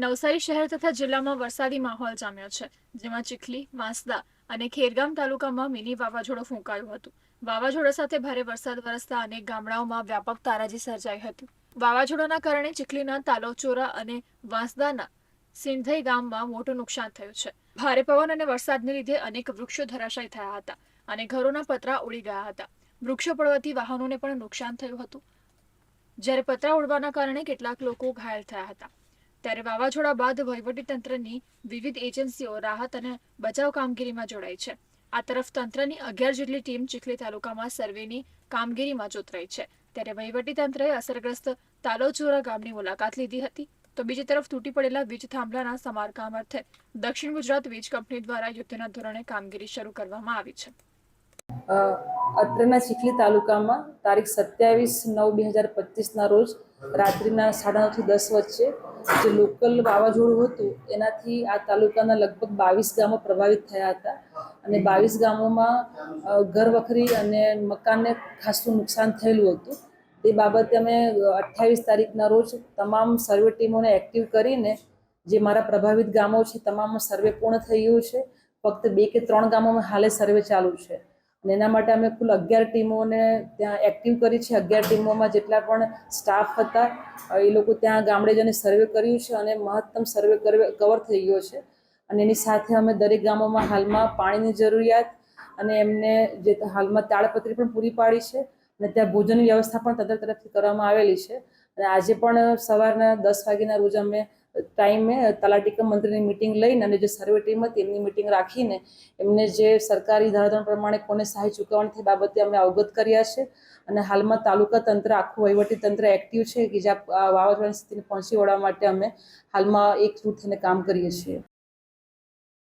નવસારી શહેર તથા જિલ્લામાં વરસાદી માહોલ જામ્યો છે, જેમાં ચીખલી માંસદા અને ખેરગામ તાલુકામાં મિની વાવાઝોડું ફૂંકાયું હતું. વાવાઝોડા સાથે ભારે વરસાદ વરસતા અનેક ગામડાઓમાં વ્યાપક તારાજી સર્જાઈ હતી. વાવાઝોડાના કારણે ચીખલીના તાલોચોરા અને વાંસદાના સિંધઈ ગામમાં મોટું નુકસાન થયું છે. ભારે પવન અને વરસાદને લીધે અનેક વૃક્ષો ધરાશાયી થયા હતા અને ઘરોના પતરા ઉડી ગયા હતા. વૃક્ષો પડવાથી વાહનોને પણ નુકસાન થયું હતું. જ્યારે પતરા ઉડવાના કારણે કેટલાક લોકો ઘાયલ થયા હતા. ત્યારે વાવાઝોડા બાદ વહીવટીતંત્રની વિવિધ એજન્સીઓ રાહત અને બચાવ કામગીરીમાં જોડાઈ છે. આ તરફ તંત્રની અગિયાર જેટલી ટીમ ચીખલી તાલુકામાં સર્વેની કામગીરીમાં જોતરાઈ છે. ત્યારે વહીવટીતંત્રએ અસરગ્રસ્ત તાલોચોરા ગામની મુલાકાત લીધી હતી. તો બીજી તરફ તૂટી પડેલા વીજ થાંભલાના સમારકામ અર્થે દક્ષિણ ગુજરાત વીજ કંપની દ્વારા યુદ્ધના ધોરણે કામગીરી શરૂ કરવામાં આવી છે. અત્રેના ચીખલી તાલુકામાં તારીખ સત્યાવીસ નવ બે હજાર પચીસના રોજ રાત્રિના સાડા નવથી દસ વચ્ચે જે લોકલ વાવાઝોડું હતું, એનાથી આ તાલુકાના લગભગ બાવીસ ગામો પ્રભાવિત થયા હતા. અને બાવીસ ગામોમાં ઘર વખરી અને મકાનને ખાસું નુકસાન થયેલું હતું. તે બાબતે અમે અઠ્ઠાવીસ તારીખના રોજ તમામ સર્વે ટીમોને એક્ટિવ કરીને જે મારા પ્રભાવિત ગામો છે તમામ સર્વે પૂર્ણ થઈ ગયું છે. ફક્ત બે કે ત્રણ ગામોમાં હાલે સર્વે ચાલુ છે. અને એના માટે અમે કુલ અગિયાર ટીમોને ત્યાં એક્ટિવ કરી છે. અગિયાર ટીમોમાં જેટલા પણ સ્ટાફ હતા એ લોકો ત્યાં ગામડે જઈને સર્વે કર્યું છે અને મહત્તમ સર્વે કવર થઈ ગયો છે. અને એની સાથે અમે દરેક ગામોમાં હાલમાં પાણીની જરૂરિયાત અને એમને જે હાલમાં તાળપત્રી પણ પૂરી પાડી છે અને ત્યાં ભોજનની વ્યવસ્થા પણ તંત્ર તરફથી કરવામાં આવેલી છે. અને આજે પણ સવારના દસ વાગ્યાના રોજ અમે ટાઈમે તલાટીકમ મંત્રીની મિટિંગ લઈને અને જે સર્વે ટીમ હતી એમની મિટિંગ રાખીને એમને જે સરકારી ધારાધોરણ પ્રમાણે કોને સહાય ચૂકવવાની બાબતે અમે અવગત કર્યા છે. અને હાલમાં તાલુકા તંત્ર, આખું વહીવટી તંત્ર એક્ટિવ છે કે જ્યાં વાવાઝોડાની સ્થિતિને પહોંચી વળવા માટે અમે હાલમાં એકજૂટ થઈને કામ કરીએ છીએ.